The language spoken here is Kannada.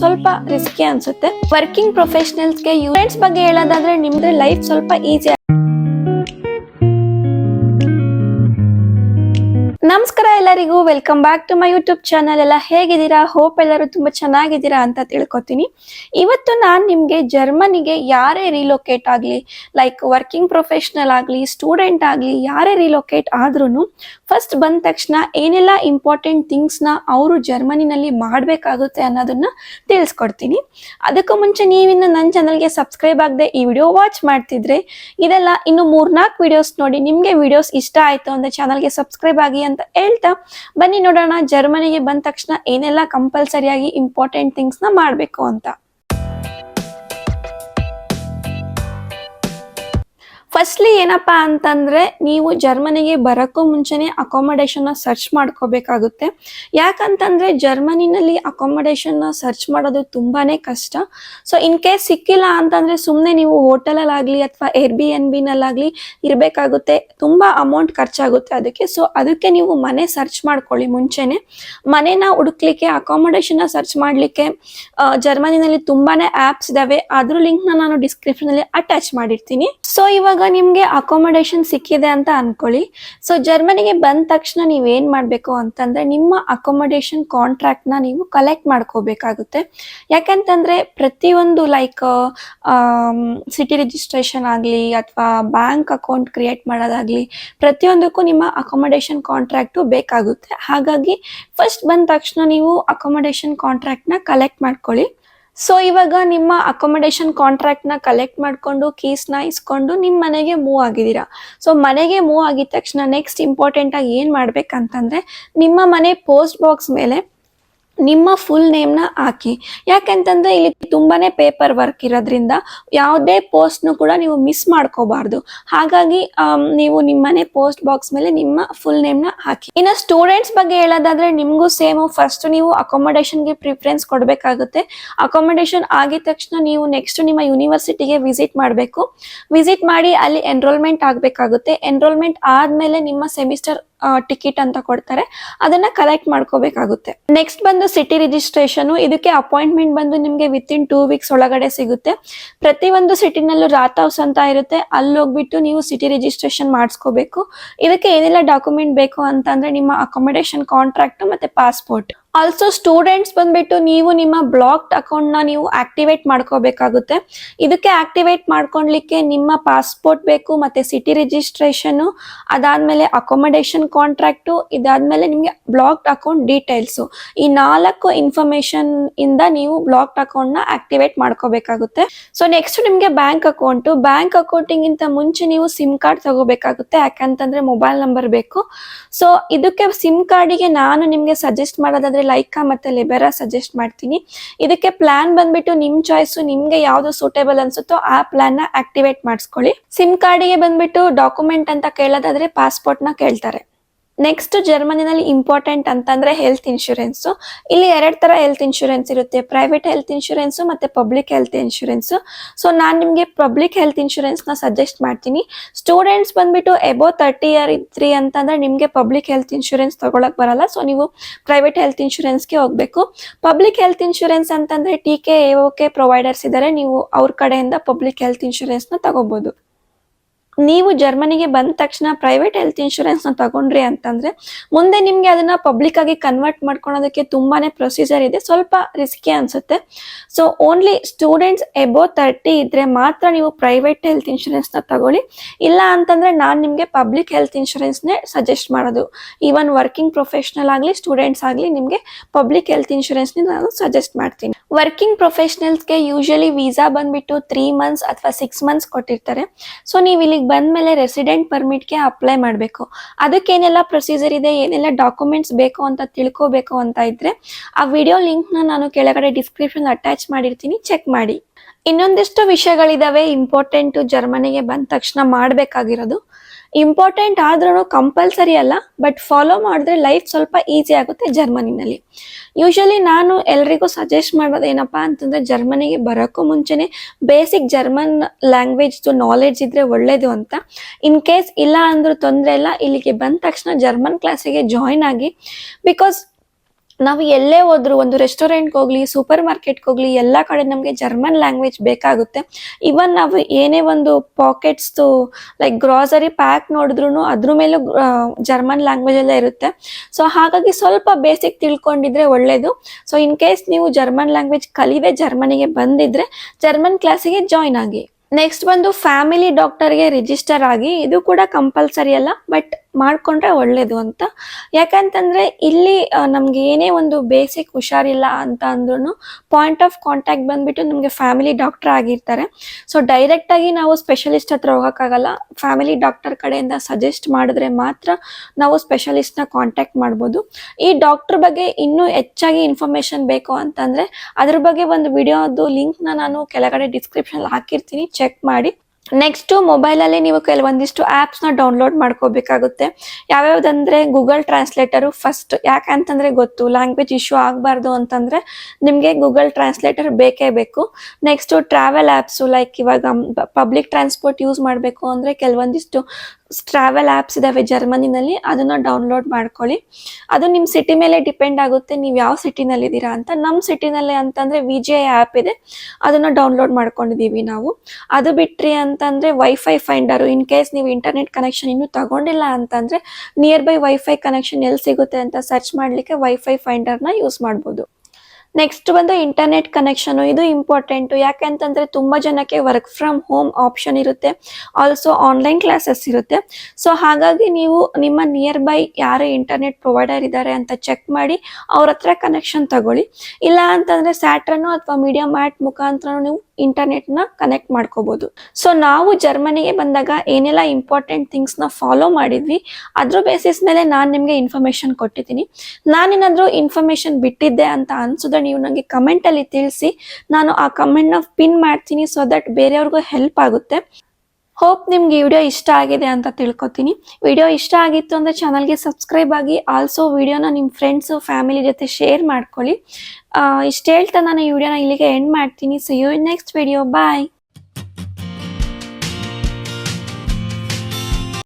ಸ್ವಲ್ಪ ರಿಸ್ಕಿ ಅನ್ಸುತ್ತೆ. ವರ್ಕಿಂಗ್ ಪ್ರೊಫೆಷನಲ್ಸ್ಗೆ ಸ್ಟೂಡೆಂಟ್ಸ್ ಬಗ್ಗೆ ಹೇಳೋದಾದ್ರೆ ನಿಮ್ದು ಲೈಫ್ ಸ್ವಲ್ಪ ಈಸಿ ನಮಸ್ಕಾರ ಎಲ್ಲರಿಗೂ welcome back to my YouTube channel ಎಲ್ಲ ಹೇಗಿದ್ದೀರಾ? ಹೋಪ್ ಎಲ್ಲರೂ ತುಂಬಾ ಚೆನ್ನಾಗಿದ್ದೀರಾ ಅಂತ ತಿಳ್ಕೊತೀನಿ. ಇವತ್ತು ನಾನು ನಿಮಗೆ ಜರ್ಮನಿಗೆ ಯಾರೇ ರಿಲೊಕೇಟ್ ಆಗಲಿ ಲೈಕ್ ವರ್ಕಿಂಗ್ ಪ್ರೊಫೆಷನಲ್ ಆಗಲಿ ಸ್ಟೂಡೆಂಟ್ ಆಗಲಿ, ಯಾರೇ ರಿಲೊಕೇಟ್ ಆದ್ರೂ ಫಸ್ಟ್ ಬಂದ ತಕ್ಷಣ ಏನೆಲ್ಲ ಇಂಪಾರ್ಟೆಂಟ್ ಥಿಂಗ್ಸ್ನ ಅವರು ಜರ್ಮನಿನಲ್ಲಿ ಮಾಡಬೇಕಾಗುತ್ತೆ ಅನ್ನೋದನ್ನ ತಿಳಿಸ್ಕೊಡ್ತೀನಿ. ಅದಕ್ಕೂ ಮುಂಚೆ ನೀವಿನ್ನು ನನ್ನ ಚಾನಲ್ಗೆ ಸಬ್ಸ್ಕ್ರೈಬ್ ಆಗದೆ ಈ ವಿಡಿಯೋ ವಾಚ್ ಮಾಡ್ತಿದ್ರೆ ಇದೆಲ್ಲ ಇನ್ನು ಮೂರ್ನಾಲ್ಕು ವಿಡಿಯೋಸ್ ನೋಡಿ ನಿಮಗೆ ವಿಡಿಯೋಸ್ ಇಷ್ಟ ಆಯಿತು ಅಂದರೆ ಚಾನಲ್ಗೆ ಸಬ್ಸ್ಕ್ರೈಬ್ ಆಗಿ ಅಂತ ಹೇಳ್ತಾ ಬನ್ನಿ ನೋಡೋಣ ಜರ್ಮನಿಗೆ ಬಂದ ತಕ್ಷಣ ಏನೆಲ್ಲ ಕಂಪಲ್ಸರಿಯಾಗಿ ಇಂಪಾರ್ಟೆಂಟ್ ಥಿಂಗ್ಸ್ನ ಮಾಡಬೇಕು ಅಂತ. ಫಸ್ಟ್ಲಿ ಏನಪ್ಪಾ ಅಂತಂದ್ರೆ ನೀವು ಜರ್ಮನಿಗೆ ಬರೋಕ್ಕೂ ಮುಂಚೆನೆ ಅಕಾಮಡೇಷನ್ನ ಸರ್ಚ್ ಮಾಡ್ಕೋಬೇಕಾಗುತ್ತೆ. ಯಾಕಂತಂದ್ರೆ ಜರ್ಮನಿನಲ್ಲಿ ಅಕಾಮಡೇಷನ್ನ ಸರ್ಚ್ ಮಾಡೋದು ತುಂಬಾನೇ ಕಷ್ಟ. ಸೊ ಇನ್ ಕೇಸ್ ಸಿಕ್ಕಿಲ್ಲ ಅಂತಂದ್ರೆ ಸುಮ್ಮನೆ ನೀವು ಹೋಟೆಲಲ್ಲಾಗಲಿ ಅಥವಾ ಏರ್ ಬಿ ಎನ್ ಬಿನಲ್ಲಾಗಲಿ ಇರಬೇಕಾಗುತ್ತೆ. ತುಂಬ ಅಮೌಂಟ್ ಖರ್ಚಾಗುತ್ತೆ ಅದಕ್ಕೆ. ಸೊ ಅದಕ್ಕೆ ನೀವು ಮನೆ ಸರ್ಚ್ ಮಾಡ್ಕೊಳ್ಳಿ ಮುಂಚೆನೆ. ಮನೆನ ಹುಡುಕ್ಲಿಕ್ಕೆ ಅಕಾಮಡೇಷನ್ನ ಸರ್ಚ್ ಮಾಡಲಿಕ್ಕೆ ಜರ್ಮನಿನಲ್ಲಿ ತುಂಬಾನೇ ಆ್ಯಪ್ಸ್ ಇದಾವೆ. ಅದ್ರ ಲಿಂಕ್ನ ನಾನು ಡಿಸ್ಕ್ರಿಪ್ಷನಲ್ಲಿ ಅಟ್ಯಾಚ್ ಮಾಡಿರ್ತೀನಿ. ಸೊ ಇವಾಗ ನಿಮಗೆ ಅಕೊಮೊಡೇಷನ್ ಸಿಕ್ಕಿದೆ ಅಂತ ಅನ್ಕೊಳ್ಳಿ. ಸೊ ಜರ್ಮನಿಗೆ ಬಂದ ತಕ್ಷಣ ನೀವು ಏನ್ ಮಾಡಬೇಕು ಅಂತಂದ್ರೆ ನಿಮ್ಮ ಅಕೊಮೊಡೇಶನ್ ಕಾಂಟ್ರಾಕ್ಟ್ನ ನೀವು ಕಲೆಕ್ಟ್ ಮಾಡ್ಕೋಬೇಕಾಗುತ್ತೆ. ಯಾಕಂತಂದ್ರೆ ಪ್ರತಿಯೊಂದು ಲೈಕ್ ಸಿಟಿ ರಿಜಿಸ್ಟ್ರೇಷನ್ ಆಗಲಿ ಅಥವಾ ಬ್ಯಾಂಕ್ ಅಕೌಂಟ್ ಕ್ರಿಯೇಟ್ ಮಾಡೋದಾಗ್ಲಿ ಪ್ರತಿಯೊಂದಕ್ಕೂ ನಿಮ್ಮ ಅಕೊಮೊಡೇಷನ್ ಕಾಂಟ್ರಾಕ್ಟ್ ಬೇಕಾಗುತ್ತೆ. ಹಾಗಾಗಿ ಫಸ್ಟ್ ಬಂದ ತಕ್ಷಣ ನೀವು ಅಕೊಮೊಡೇಶನ್ ಕಾಂಟ್ರಾಕ್ಟ್ನ ಕಲೆಕ್ಟ್ ಮಾಡ್ಕೊಳ್ಳಿ. ಸೊ ಇವಾಗ ನಿಮ್ಮ ಅಕೊಮಡೇಷನ್ ಕಾಂಟ್ರಾಕ್ಟ್ನ ಕಲೆಕ್ಟ್ ಮಾಡಿಕೊಂಡು ಕೀಸ್ನ ಇಸ್ಕೊಂಡು ನಿಮ್ಮ ಮನೆಗೆ ಮೂವ್ ಆಗಿದ್ದೀರಾ? ಸೊ ಮನೆಗೆ ಮೂವ್ ಆಗಿದ ತಕ್ಷಣ ನೆಕ್ಸ್ಟ್ ಇಂಪಾರ್ಟೆಂಟ್ ಆಗಿ ಏನು ಮಾಡ್ಬೇಕಂತಂದ್ರೆ, ನಿಮ್ಮ ಮನೆ ಪೋಸ್ಟ್ ಬಾಕ್ಸ್ ಮೇಲೆ ನಿಮ್ಮ ಫುಲ್ ನೇಮ್ನ ಹಾಕಿ. ಯಾಕಂತಂದ್ರೆ ಇಲ್ಲಿ ತುಂಬಾನೇ ಪೇಪರ್ ವರ್ಕ್ ಇರೋದ್ರಿಂದ ಯಾವುದೇ ಪೋಸ್ಟ್ನು ಕೂಡ ನೀವು ಮಿಸ್ ಮಾಡ್ಕೋಬಾರ್ದು. ಹಾಗಾಗಿ ನೀವು ನಿಮ್ಮನೆ ಪೋಸ್ಟ್ ಬಾಕ್ಸ್ ಮೇಲೆ ನಿಮ್ಮ ಫುಲ್ ನೇಮ್ನ ಹಾಕಿ. ಇನ್ನು ಸ್ಟೂಡೆಂಟ್ಸ್ ಬಗ್ಗೆ ಹೇಳೋದಾದ್ರೆ ನಿಮಗೂ ಸೇಮ್ ಫಸ್ಟ್ ನೀವು ಅಕಾಮಡೇಷನ್ಗೆ ಪ್ರಿಫರೆನ್ಸ್ ಕೊಡಬೇಕಾಗುತ್ತೆ. ಅಕಾಮಡೇಷನ್ ಆಗಿದ ತಕ್ಷಣ ನೀವು ನೆಕ್ಸ್ಟ್ ನಿಮ್ಮ ಯೂನಿವರ್ಸಿಟಿಗೆ ವಿಸಿಟ್ ಮಾಡಬೇಕು. ವಿಸಿಟ್ ಮಾಡಿ ಅಲ್ಲಿ ಎನ್ರೋಲ್ಮೆಂಟ್ ಆಗಬೇಕಾಗುತ್ತೆ. ಎನ್ರೋಲ್ಮೆಂಟ್ ಆದಮೇಲೆ ನಿಮ್ಮ ಸೆಮಿಸ್ಟರ್ ಟಿಕೆಟ್ ಅಂತ ಕೊಡ್ತಾರೆ. ಅದನ್ನ ಕಲೆಕ್ಟ್ ಮಾಡ್ಕೋಬೇಕಾಗುತ್ತೆ. ನೆಕ್ಸ್ಟ್ ಬಂದು ಸಿಟಿ ರಿಜಿಸ್ಟ್ರೇಷನ್ ಇದಕ್ಕೆ ಅಪಾಯಿಂಟ್ಮೆಂಟ್ ಬಂದು ನಿಮಗೆ ವಿತ್ ಇನ್ ಟೂ ವೀಕ್ಸ್ ಒಳಗಡೆ ಸಿಗುತ್ತೆ. ಪ್ರತಿ ಒಂದು ಸಿಟಿನಲ್ಲೂ ರಾತ್ ಹೌಸ್ ಅಂತ ಇರುತ್ತೆ. ಅಲ್ಲಿ ಹೋಗ್ಬಿಟ್ಟು ನೀವು ಸಿಟಿ ರಿಜಿಸ್ಟ್ರೇಷನ್ ಮಾಡಿಸ್ಕೋಬೇಕು. ಇದಕ್ಕೆ ಏನೆಲ್ಲ ಡಾಕ್ಯುಮೆಂಟ್ ಬೇಕು ಅಂತಂದ್ರೆ ನಿಮ್ಮ ಅಕಾಮಿಡೇಷನ್ ಕಾಂಟ್ರಾಕ್ಟ್ ಮತ್ತೆ ಪಾಸ್ಪೋರ್ಟ್ ಆಲ್ಸೋ ಸ್ಟೂಡೆಂಟ್ಸ್ ಬಂದ್ಬಿಟ್ಟು ನೀವು ನಿಮ್ಮ ಬ್ಲಾಕ್ಡ್ ಅಕೌಂಟ್ನ ನೀವು ಆಕ್ಟಿವೇಟ್ ಮಾಡ್ಕೋಬೇಕಾಗುತ್ತೆ. ಇದಕ್ಕೆ ಆಕ್ಟಿವೇಟ್ ಮಾಡ್ಕೊಳ್ಲಿಕ್ಕೆ ನಿಮ್ಮ ಪಾಸ್ಪೋರ್ಟ್ ಬೇಕು, ಮತ್ತೆ ಸಿಟಿ ರಿಜಿಸ್ಟ್ರೇಷನ್ ಅದಾದ್ಮೇಲೆ ಅಕೊಮಡೇಷನ್ ಕಾಂಟ್ರಾಕ್ಟು ಇದಾದ್ಮೇಲೆ ನಿಮಗೆ ಬ್ಲಾಕ್ಡ್ ಅಕೌಂಟ್ ಡೀಟೇಲ್ಸು ಈ ನಾಲ್ಕು ಇನ್ಫಾರ್ಮೇಶನ್ ಇಂದ ನೀವು ಬ್ಲಾಕ್ಡ್ ಅಕೌಂಟ್ನ ಆಕ್ಟಿವೇಟ್ ಮಾಡ್ಕೋಬೇಕಾಗುತ್ತೆ. ಸೊ ನೆಕ್ಸ್ಟ್ ನಿಮಗೆ ಬ್ಯಾಂಕ್ ಅಕೌಂಟು ಬ್ಯಾಂಕ್ ಅಕೌಂಟಿಗಿಂತ ಮುಂಚೆ ನೀವು ಸಿಮ್ ಕಾರ್ಡ್ ತಗೋಬೇಕಾಗುತ್ತೆ. ಯಾಕಂತಂದ್ರೆ ಮೊಬೈಲ್ ನಂಬರ್ ಬೇಕು. ಸೊ ಇದಕ್ಕೆ ಸಿಮ್ ಕಾರ್ಡಿಗೆ ನಾನು ನಿಮಗೆ ಸಜೆಸ್ಟ್ ಮಾಡೋದಾದ್ರೆ ಲೈಕಾ ಮತ್ತು ಲೆಬೆರಾ ಸಜೆಸ್ಟ್ ಮಾಡ್ತೀನಿ. ಇದಕ್ಕೆ ಪ್ಲಾನ್ ಬಂದ್ಬಿಟ್ಟು ನಿಮ್ಮ ಚಾಯ್ಸ್ ನಿಮಗೆ ಯಾವುದು ಸೂಟೇಬಲ್ ಅನ್ಸುತ್ತೋ ಆ ಪ್ಲಾನ್ನ ಆಕ್ಟಿವೇಟ್ ಮಾಡಿಸ್ಕೊಳ್ಳಿ. ಸಿಮ್ ಕಾರ್ಡಿಗೆ ಬಂದ್ಬಿಟ್ಟು ಡಾಕ್ಯುಮೆಂಟ್ ಅಂತ ಕೇಳೋದಾದ್ರೆ ಪಾಸ್ಪೋರ್ಟ್ನ ಕೇಳ್ತಾರೆ. ನೆಕ್ಸ್ಟ್ ಜರ್ಮನಿನಲ್ಲಿ ಇಂಪಾರ್ಟೆಂಟ್ ಅಂತಂದ್ರೆ ಹೆಲ್ತ್ ಇನ್ಶೂರೆನ್ಸ್ ಇಲ್ಲಿ ಎರಡ್ ತರ ಹೆಲ್ತ್ ಇನ್ಶೂರೆನ್ಸ್ ಇರುತ್ತೆ. ಪ್ರೈವೇಟ್ ಹೆಲ್ತ್ ಇನ್ಶೂರೆನ್ಸ್ ಮತ್ತೆ ಪಬ್ಲಿಕ್ ಹೆಲ್ತ್ ಇನ್ಶೂರೆನ್ಸ್ ಸೊ ನಾನು ನಿಮಗೆ ಪಬ್ಲಿಕ್ ಹೆಲ್ತ್ ಇನ್ಶೂರೆನ್ಸ್ನ ಸಜೆಸ್ಟ್ ಮಾಡ್ತೀನಿ. ಸ್ಟೂಡೆಂಟ್ಸ್ ಬಂದ್ಬಿಟ್ಟು ಎಬೋ ತರ್ಟಿ ಇಯರ್ ಇದ್ರಿ ಅಂತಂದ್ರೆ ನಿಮಗೆ ಪಬ್ಲಿಕ್ ಹೆಲ್ತ್ ಇನ್ಶೂರೆನ್ಸ್ ತಗೊಳಕ್ ಬರಲ್ಲ. ಸೊ ನೀವು ಪ್ರೈವೇಟ್ ಹೆಲ್ತ್ ಇನ್ಶೂರೆನ್ಸ್ಗೆ ಹೋಗ್ಬೇಕು. ಪಬ್ಲಿಕ್ ಹೆಲ್ತ್ ಇನ್ಶೂರೆನ್ಸ್ ಅಂತಂದ್ರೆ ಟಿ ಕೆ ಎ ಪ್ರೊವೈಡರ್ಸ್ ಇದ್ದಾರೆ ನೀವು ಅವ್ರ ಕಡೆಯಿಂದ ಪಬ್ಲಿಕ್ ಹೆಲ್ತ್ ಇನ್ಶೂರೆನ್ಸ್ನ ತಗೋಬಹುದು ನೀವು ಜರ್ಮನಿಗೆ ಬಂದ ತಕ್ಷಣ ಪ್ರೈವೇಟ್ ಹೆಲ್ತ್ ಇನ್ಶೂರೆನ್ಸ್ನ ತಗೊಂಡ್ರಿ ಅಂತಂದ್ರೆ, ಮುಂದೆ ನಿಮ್ಗೆ ಅದನ್ನ ಪಬ್ಲಿಕ್ ಆಗಿ ಕನ್ವರ್ಟ್ ಮಾಡ್ಕೊಳೋದಕ್ಕೆ ತುಂಬಾನೇ ಪ್ರೊಸೀಜರ್ ಇದೆ. ಸ್ವಲ್ಪ ರಿಸ್ಕಿ ಅನ್ಸುತ್ತೆ. So only students above thirty ಇದ್ರೆ ಮಾತ್ರ ನೀವು ಪ್ರೈವೇಟ್ ಹೆಲ್ತ್ ಇನ್ಶೂರೆನ್ಸ್ನ ತಗೊಳ್ಳಿ. ಇಲ್ಲ ಅಂತಂದ್ರೆ ನಾನು ನಿಮ್ಗೆ ಪಬ್ಲಿಕ್ ಹೆಲ್ತ್ ಇನ್ಶೂರೆನ್ಸ್ ನೇ ಸಜೆಸ್ಟ್ ಮಾಡೋದು. ಈವನ್ ವರ್ಕಿಂಗ್ ಪ್ರೊಫೆಷನಲ್ ಆಗಲಿ ಸ್ಟೂಡೆಂಟ್ಸ್ ಆಗಲಿ ನಿಮ್ಗೆ ಪಬ್ಲಿಕ್ ಹೆಲ್ತ್ ಇನ್ಶೂರೆನ್ಸ್ ನಾನು ಸಜೆಸ್ಟ್ ಮಾಡ್ತೀನಿ. ವರ್ಕಿಂಗ್ ಪ್ರೊಫೆಷನಲ್ಸ್ಗೆ ಯೂಶಲಿ ವೀಸಾ ಬಂದ್ಬಿಟ್ಟು ತ್ರೀ ಮಂತ್ಸ್ ಅಥವಾ ಸಿಕ್ಸ್ ಮಂತ್ಸ್ ಕೊಟ್ಟಿರ್ತಾರೆ. ಸೊ ನೀವು ಇಲ್ಲಿಗೆ ಬಂದ್ಮೇಲೆ ರೆಸಿಡೆಂಟ್ ಪರ್ಮಿಟ್ಗೆ ಅಪ್ಲೈ ಮಾಡಬೇಕು. ಅದಕ್ಕೇನೆಲ್ಲ ಪ್ರೊಸೀಜರ್ ಇದೆ, ಏನೆಲ್ಲ ಡಾಕ್ಯುಮೆಂಟ್ಸ್ ಬೇಕು ಅಂತ ತಿಳ್ಕೋಬೇಕು ಅಂತ ಇದ್ರೆ ಆ ವಿಡಿಯೋ ಲಿಂಕ್ನ ನಾನು ಕೆಳಗಡೆ ಡಿಸ್ಕ್ರಿಪ್ಷನ್ ಅಟ್ಯಾಚ್ ಮಾಡಿರ್ತೀನಿ ಚೆಕ್ ಮಾಡಿ. ಇನ್ನೊಂದಿಷ್ಟು ವಿಷಯಗಳಿದಾವೆ. ಇಂಪಾರ್ಟೆಂಟ್ ಜರ್ಮನಿಗೆ ಬಂದ ತಕ್ಷಣ ಮಾಡಬೇಕಾಗಿರೋದು. ಇಂಪಾರ್ಟೆಂಟ್ ಆದ್ರೂ ಕಂಪಲ್ಸರಿ ಅಲ್ಲ ಬಟ್ ಫಾಲೋ ಮಾಡಿದ್ರೆ ಲೈಫ್ ಸ್ವಲ್ಪ ಈಸಿ ಆಗುತ್ತೆ ಜರ್ಮನಿನಲ್ಲಿ. ಯೂಶಲಿ ನಾನು ಎಲ್ರಿಗೂ ಸಜೆಸ್ಟ್ ಮಾಡೋದು ಏನಪ್ಪಾ ಅಂತಂದ್ರೆ ಜರ್ಮನಿಗೆ ಬರೋಕ್ಕೂ ಮುಂಚೆನೆ ಬೇಸಿಕ್ ಜರ್ಮನ್ ಲ್ಯಾಂಗ್ವೇಜ್ದು ನಾಲೆಡ್ಜ್ ಇದ್ರೆ ಒಳ್ಳೇದು ಅಂತ. ಇನ್ ಕೇಸ್ ಇಲ್ಲ ಅಂದ್ರೂ ತೊಂದರೆ ಇಲ್ಲ, ಇಲ್ಲಿಗೆ ಬಂದ ತಕ್ಷಣ ಜರ್ಮನ್ ಕ್ಲಾಸಿಗೆ ಜಾಯ್ನ್ ಆಗಿ ಬಿಕಾಸ್ ನಾವು ಎಲ್ಲೇ ಹೋದ್ರು, ಒಂದು ರೆಸ್ಟೋರೆಂಟ್ಗೆ ಹೋಗ್ಲಿ ಸೂಪರ್ ಮಾರ್ಕೆಟ್ಗೆ ಹೋಗ್ಲಿ, ಎಲ್ಲ ಕಡೆ ನಮಗೆ ಜರ್ಮನ್ ಲ್ಯಾಂಗ್ವೇಜ್ ಬೇಕಾಗುತ್ತೆ. ಇವನ್ ನಾವು ಏನೇ ಒಂದು ಪಾಕೆಟ್ಸ್ದು ಲೈಕ್ ಗ್ರಾಸರಿ ಪ್ಯಾಕ್ ನೋಡಿದ್ರು ಅದ್ರ ಮೇಲೂ ಜರ್ಮನ್ ಲ್ಯಾಂಗ್ವೇಜ್ ಎಲ್ಲ ಇರುತ್ತೆ. ಸೊ ಹಾಗಾಗಿ ಸ್ವಲ್ಪ ಬೇಸಿಕ್ ತಿಳ್ಕೊಂಡಿದ್ರೆ ಒಳ್ಳೇದು. ಸೊ ಇನ್ ಕೇಸ್ ನೀವು ಜರ್ಮನ್ ಲ್ಯಾಂಗ್ವೇಜ್ ಕಲಿವೆ ಜರ್ಮನಿಗೆ ಬಂದಿದ್ರೆ ಜರ್ಮನ್ ಕ್ಲಾಸಿಗೆ ಜಾಯ್ನ್ ಆಗಿ. ನೆಕ್ಸ್ಟ್ ಬಂದು ಫ್ಯಾಮಿಲಿ ಡಾಕ್ಟರ್ಗೆ ರಿಜಿಸ್ಟರ್ ಆಗಿ, ಇದು ಕೂಡ ಕಂಪಲ್ಸರಿ ಅಲ್ಲ ಬಟ್ ಮಾಡ್ಕೊಂಡ್ರೆ ಒಳ್ಳೇದು ಅಂತ. ಯಾಕಂತಂದರೆ ಇಲ್ಲಿ ನಮಗೆ ಏನೇ ಒಂದು ಬೇಸಿಕ್ ಹುಷಾರಿಲ್ಲ ಅಂತ ಅಂದ್ರೂ ಪಾಯಿಂಟ್ ಆಫ್ ಕಾಂಟ್ಯಾಕ್ಟ್ ಬಂದ್ಬಿಟ್ಟು ನಮಗೆ ಫ್ಯಾಮಿಲಿ ಡಾಕ್ಟರ್ ಆಗಿರ್ತಾರೆ. ಸೊ ಡೈರೆಕ್ಟ್ ಆಗಿ ನಾವು ಸ್ಪೆಷಲಿಸ್ಟ್ ಹತ್ರ ಹೋಗೋಕ್ಕಾಗಲ್ಲ. ಫ್ಯಾಮಿಲಿ ಡಾಕ್ಟರ್ ಕಡೆಯಿಂದ ಸಜೆಸ್ಟ್ ಮಾಡಿದ್ರೆ ಮಾತ್ರ ನಾವು ಸ್ಪೆಷಲಿಸ್ಟ್ನ ಕಾಂಟ್ಯಾಕ್ಟ್ ಮಾಡ್ಬೋದು. ಈ ಡಾಕ್ಟರ್ ಬಗ್ಗೆ ಇನ್ನೂ ಹೆಚ್ಚಾಗಿ ಇನ್ಫಾರ್ಮೇಶನ್ ಬೇಕು ಅಂತಂದರೆ ಅದ್ರ ಬಗ್ಗೆ ಒಂದು ವಿಡಿಯೋದು ಲಿಂಕ್ನ ನಾನು ಕೆಳಗಡೆ ಡಿಸ್ಕ್ರಿಪ್ಷನ್ ಹಾಕಿರ್ತೀನಿ. ಚೆಕ್ ಮಾಡಿ. ನೆಕ್ಸ್ಟ್ ಮೊಬೈಲಲ್ಲಿ ನೀವು ಕೆಲವೊಂದಿಷ್ಟು ಆ್ಯಪ್ಸ್ನ ಡೌನ್ಲೋಡ್ ಮಾಡ್ಕೋಬೇಕಾಗುತ್ತೆ. ಯಾವ್ಯಾವ್ದಂದ್ರೆ ಗೂಗಲ್ ಟ್ರಾನ್ಸ್ಲೇಟರು ಫಸ್ಟ್ ಯಾಕಂತಂದ್ರೆ ಗೊತ್ತು ಲ್ಯಾಂಗ್ವೇಜ್ ಇಶ್ಯೂ ಆಗಬಾರ್ದು ಅಂತಂದ್ರೆ ನಿಮಗೆ ಗೂಗಲ್ ಟ್ರಾನ್ಸ್ಲೇಟರ್ ಬೇಕೇ ಬೇಕು. ನೆಕ್ಸ್ಟು ಟ್ರಾವೆಲ್ ಆ್ಯಪ್ಸು ಲೈಕ್ ಇವಾಗ ಪಬ್ಲಿಕ್ ಟ್ರಾನ್ಸ್ಪೋರ್ಟ್ ಯೂಸ್ ಮಾಡಬೇಕು ಅಂದ್ರೆ ಕೆಲವೊಂದಿಷ್ಟು ಟ್ರಾವೆಲ್ ಆ್ಯಪ್ಸ್ ಇದಾವೆ ಜರ್ಮನಿನಲ್ಲಿ, ಅದನ್ನು ಡೌನ್ಲೋಡ್ ಮಾಡ್ಕೊಳ್ಳಿ. ಅದು ನಿಮ್ಮ ಸಿಟಿ ಮೇಲೆ ಡಿಪೆಂಡ್ ಆಗುತ್ತೆ, ನೀವು ಯಾವ ಸಿಟಿನಲ್ಲಿ ಇದ್ದೀರಾ ಅಂತ. ನಮ್ಮ ಸಿಟಿನಲ್ಲಿ ಅಂತಂದ್ರೆ ವಿ ಜಿ ಐ ಆ್ಯಪ್ ಇದೆ, ಅದನ್ನು ಡೌನ್ಲೋಡ್ ಮಾಡ್ಕೊಂಡಿದ್ದೀವಿ ನಾವು. ಅದು ಬಿಟ್ರಿ ಅಂತಂದ್ರೆ ವೈಫೈ ಫೈಂಡರು ಇನ್ ಕೇಸ್ ನೀವು ಇಂಟರ್ನೆಟ್ ಕನೆಕ್ಷನ್ ಇನ್ನೂ ತಗೊಂಡಿಲ್ಲ ಅಂತಂದ್ರೆ ನಿಯರ್ ಬೈ ವೈಫೈ ಕನೆಕ್ಷನ್ ಎಲ್ಲಿ ಸಿಗುತ್ತೆ ಅಂತ ಸರ್ಚ್ ಮಾಡಲಿಕ್ಕೆ ವೈಫೈ ಫೈಂಡರ್ನ ಯೂಸ್ ಮಾಡ್ಬೋದು. ನೆಕ್ಸ್ಟ್ ಬಂದು ಇಂಟರ್ನೆಟ್ ಕನೆಕ್ಷನ್ ಇದು ಇಂಪಾರ್ಟೆಂಟು ಯಾಕೆಂತಂದ್ರೆ ತುಂಬ ಜನಕ್ಕೆ ವರ್ಕ್ ಫ್ರಮ್ ಹೋಮ್ ಆಪ್ಷನ್ ಇರುತ್ತೆ. ಆಲ್ಸೋ ಆನ್ಲೈನ್ ಕ್ಲಾಸಸ್ ಇರುತ್ತೆ. ಸೊ ಹಾಗಾಗಿ ನೀವು ನಿಮ್ಮ ನಿಯರ್ ಬೈ ಯಾರು ಇಂಟರ್ನೆಟ್ ಪ್ರೊವೈಡರ್ ಇದ್ದಾರೆ ಅಂತ ಚೆಕ್ ಮಾಡಿ, ಅವ್ರ ಹತ್ರ ಕನೆಕ್ಷನ್ ತಗೊಳ್ಳಿ. ಇಲ್ಲ ಅಂತಂದ್ರೆ ಸ್ಯಾಟ್ರನ್ನು ಅಥವಾ ಮೀಡಿಯಾ ಮ್ಯಾಟ್ ಮುಖಾಂತರ ನೀವು ಇಂಟರ್ನೆಟ್ನ ಕನೆಕ್ಟ್ ಮಾಡ್ಕೋಬಹುದು ಸೊ ನಾವು ಜರ್ಮನಿಗೆ ಬಂದಾಗ ಏನೆಲ್ಲ ಇಂಪಾರ್ಟೆಂಟ್ ಥಿಂಗ್ಸ್ನ ಫಾಲೋ ಮಾಡಿದ್ವಿ, ಅದ್ರ ಬೇಸಿಸ್ ಮೇಲೆ ನಾನು ನಿಮಗೆ ಇನ್ಫಾರ್ಮೇಷನ್ ಕೊಟ್ಟಿದ್ದೀನಿ. ನಾನೇನಾದರೂ ಇನ್ಫಾರ್ಮೇಷನ್ ಬಿಟ್ಟಿದ್ದೆ ಅಂತ ಅನ್ಸಿದ್ರೆ ನೀವು ನನಗೆ ಕಮೆಂಟಲ್ಲಿ ತಿಳಿಸಿ. ನಾನು ಆ ಕಮೆಂಟ್ನ ಪಿನ್ ಮಾಡ್ತೀನಿ ಸೊ ದಟ್ ಬೇರೆಯವ್ರಿಗೂ ಹೆಲ್ಪ್ ಆಗುತ್ತೆ. ಹೋಪ್ ನಿಮ್ಗೆ ಈ ವಿಡಿಯೋ ಇಷ್ಟ ಆಗಿದೆ ಅಂತ ತಿಳ್ಕೊತೀನಿ. ವಿಡಿಯೋ ಇಷ್ಟ ಆಗಿತ್ತು ಅಂದರೆ ಚಾನಲ್ಗೆ ಸಬ್ಸ್ಕ್ರೈಬ್ ಆಗಿ ಆಲ್ಸೋ ವಿಡಿಯೋನ ನಿಮ್ಮ ಫ್ರೆಂಡ್ಸು ಫ್ಯಾಮಿಲಿ ಜೊತೆ ಶೇರ್ ಮಾಡ್ಕೊಳ್ಳಿ. ಇಷ್ಟು ಹೇಳ್ತಾ ನಾನು ಈ ವಿಡಿಯೋನ ಇಲ್ಲಿಗೆ ಎಂಡ್ ಮಾಡ್ತೀನಿ. So you next video bye